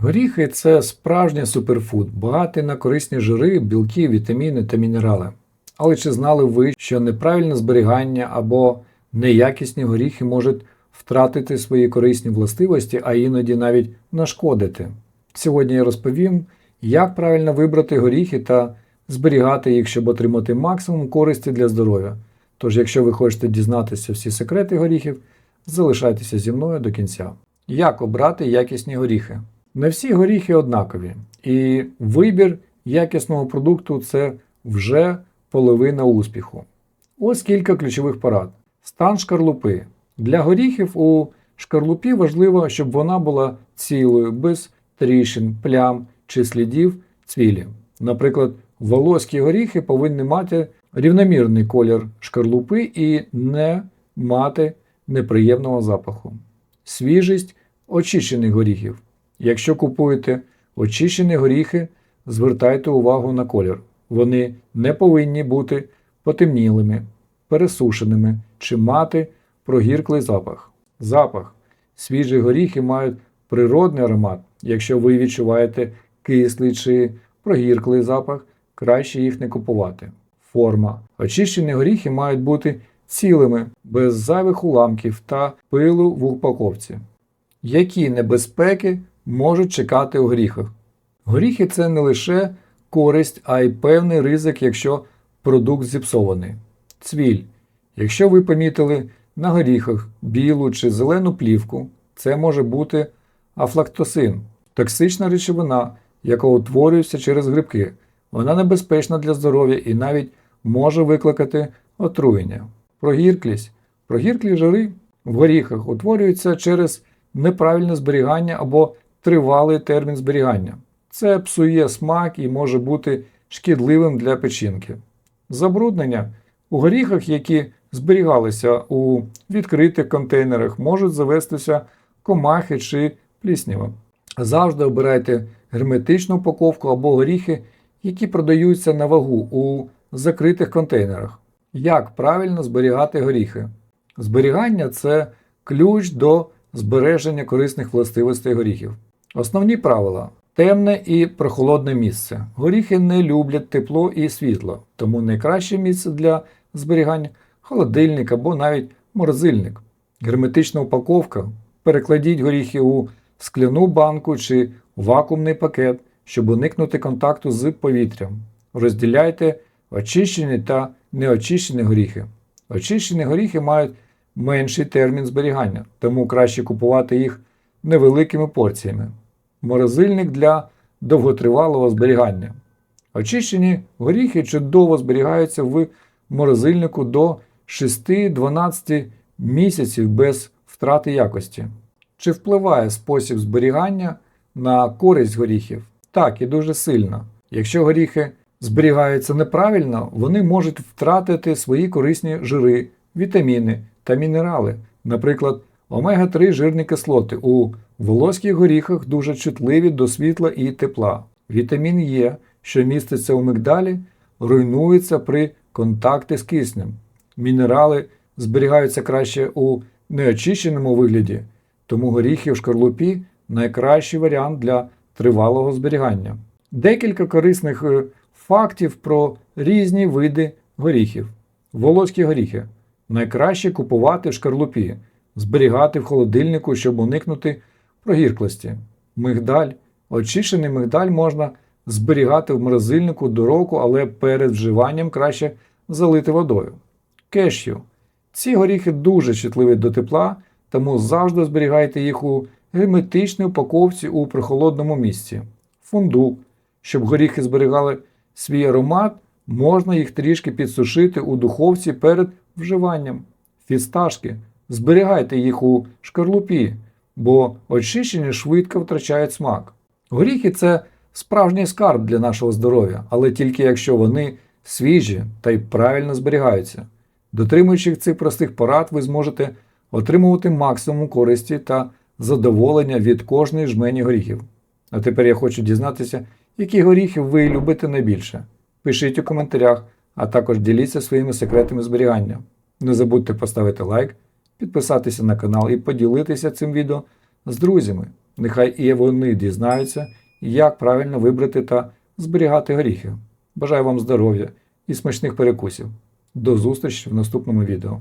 Горіхи це справжній суперфуд, багатий на корисні жири, білки, вітаміни та мінерали. Але чи знали ви, що неправильне зберігання або неякісні горіхи можуть втратити свої корисні властивості, а іноді навіть нашкодити? Сьогодні я розповім, як правильно вибрати горіхи та зберігати їх, щоб отримати максимум користі для здоров'я. Тож, якщо ви хочете дізнатися всі секрети горіхів, залишайтеся зі мною до кінця. Як обрати якісні горіхи? Не всі горіхи однакові, і вибір якісного продукту це вже половина успіху. Ось кілька ключових порад. Стан шкарлупи. Для горіхів у шкарлупі важливо, щоб вона була цілою, без тріщин, плям чи слідів цвілі. Наприклад, волоські горіхи повинні мати рівномірний колір шкарлупи і не мати неприємного запаху. Свіжість очищених горіхів. Якщо купуєте очищені горіхи, звертайте увагу на колір. Вони не повинні бути потемнілими, пересушеними чи мати прогірклий запах. Запах. Свіжі горіхи мають природний аромат. Якщо ви відчуваєте кислий чи прогірклий запах, краще їх не купувати. Форма. Очищені горіхи мають бути цілими, без зайвих уламків та пилу в упаковці. Які небезпеки можуть чекати у горіхах? Горіхи це не лише користь, а й певний ризик, якщо продукт зіпсований. Цвіль. Якщо ви помітили на горіхах білу чи зелену плівку, це може бути афлактосин, токсична речовина, яка утворюється через грибки. Вона небезпечна для здоров'я і навіть може викликати отруєння. Прогірклість. Прогірклі жири в горіхах утворюються через неправильне зберігання або тривалий термін зберігання. Це псує смак і може бути шкідливим для печінки. Забруднення у горіхах, які зберігалися у відкритих контейнерах, можуть завестися комахи чи пліснява. Завжди обирайте герметичну упаковку або горіхи, які продаються на вагу у закритих контейнерах. Як правильно зберігати горіхи? Зберігання це ключ до збереження корисних властивостей горіхів. Основні правила: темне і прохолодне місце. Горіхи не люблять тепло і світло, тому найкраще місце для зберігання холодильник або навіть морозильник. Герметична упаковка. Перекладіть горіхи у скляну банку чи вакуумний пакет, щоб уникнути контакту з повітрям. Розділяйте очищені та неочищені горіхи. Очищені горіхи мають менший термін зберігання, тому краще купувати їх невеликими порціями. Морозильник для довготривалого зберігання. Очищені горіхи чудово зберігаються в морозильнику до 6-12 місяців без втрати якості. Чи впливає спосіб зберігання на користь горіхів? Так, і дуже сильно. Якщо горіхи зберігаються неправильно, вони можуть втратити свої корисні жири, вітаміни та мінерали, наприклад, омега-3 жирні кислоти у волоських горіхах дуже чутливі до світла і тепла. Вітамін Е, що міститься у мигдалі, руйнується при контакті з киснем. Мінерали зберігаються краще у неочищеному вигляді, тому горіхи в шкарлупі найкращий варіант для тривалого зберігання. Декілька корисних е, фактів про різні види горіхів. Волоські горіхи найкраще купувати в шкарлупі, зберігати в холодильнику, щоб уникнути прогірклості. Мигдаль. Очищений мигдаль можна зберігати в морозильнику до року, але перед вживанням краще залити водою. Кешю. Ці горіхи дуже чутливі до тепла, тому завжди зберігайте їх у герметичній упаковці у прохолодному місці. Фундук. Щоб горіхи зберігали свій аромат, можна їх трішки підсушити у духовці перед вживанням. Фісташки. Зберігайте їх у шкарлупі, бо очищені швидко втрачають смак. Горіхи це справжній скарб для нашого здоров'я, але тільки якщо вони свіжі та й правильно зберігаються. Дотримуючи цих простих порад, ви зможете отримувати максимум користі та задоволення від кожної жмені горіхів. А тепер я хочу дізнатися, які горіхи ви любите найбільше. Пишіть у коментарях, а також діліться своїми секретами зберігання. Не забудьте поставити лайк, підписатися на канал і поділитися цим відео з друзями. Нехай і вони дізнаються, як правильно вибрати та зберігати горіхи. Бажаю вам здоров'я і смачних перекусів. До зустрічі в наступному відео.